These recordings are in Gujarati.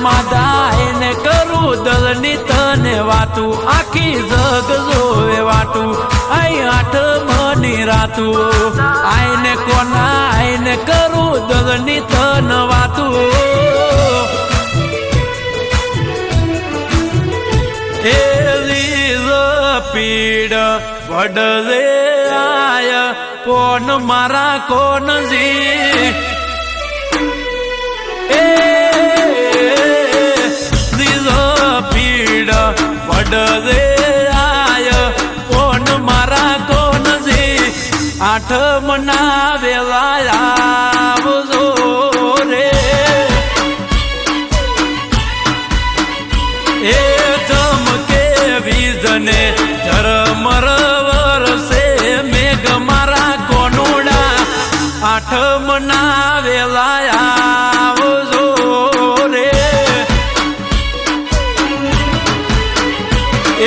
ને માદાય ને કરું દલની તને વાતું, આખી જગ જોવે વાતું. આઈ આઠ મની રાતું. આઈને કોના, આઈને કરું દલની તન વાતું. પીડ, વડલે આય, કોણ મારા કોણ જી? એ વડલે આય, કોણ મારા કોણ જી આઠ મના વેલા આવજો રે. એ ચમકે વીજને ધર્મર વરસે મેઘ મારા કોનુડા. આઠમ ના વેલા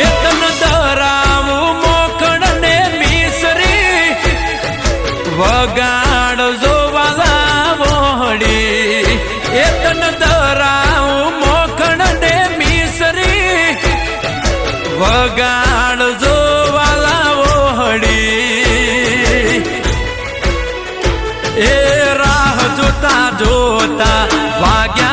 એકન ધરાવું મોખણ ને મિસરી. વગાડ જોવાલા વોહડી એતન દરાઉ મોખણ ને મિસરી. વગાડ જોવાલા વોહડી એ રાહ જોતા જોતા વાગ્યા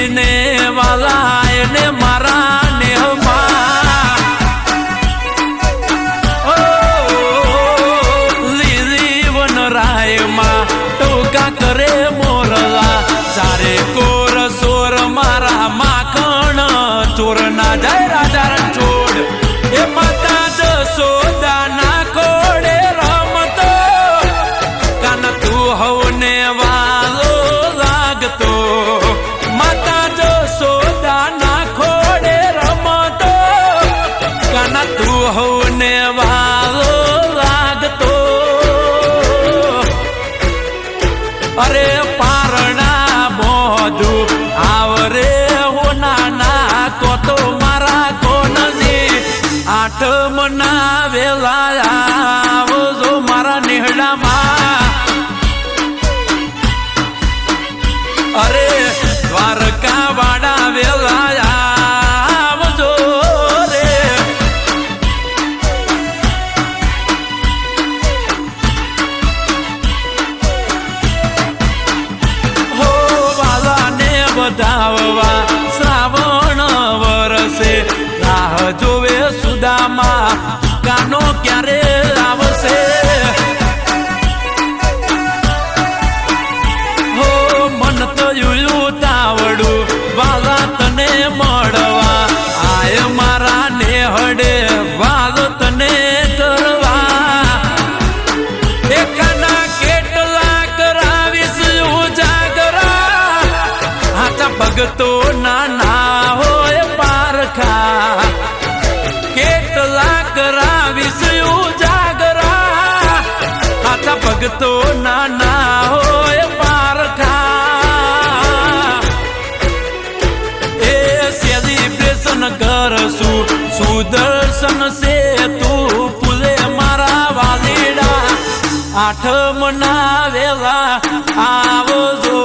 ચોર ના જાય રાજા રણછોડ એ માતા જસોદા ના અરે પારણા આઠમ ના વેલા મારા નેહડામાં. અરે દ્વારકા વાડા વેલા આવજો રે. હો વાલાને વધાવવા શ્રાવણ ભગતો નાના હોય પારખા. કેટલા કરાવીશ ઉજાગરા હાથા ભગતો નાના હોય પારખા. એ સેલિબ્રેશન કરશું. સુદર્શન સે તું પુલે મારા વાલીડા. આઠમ ના વેલા આવજો.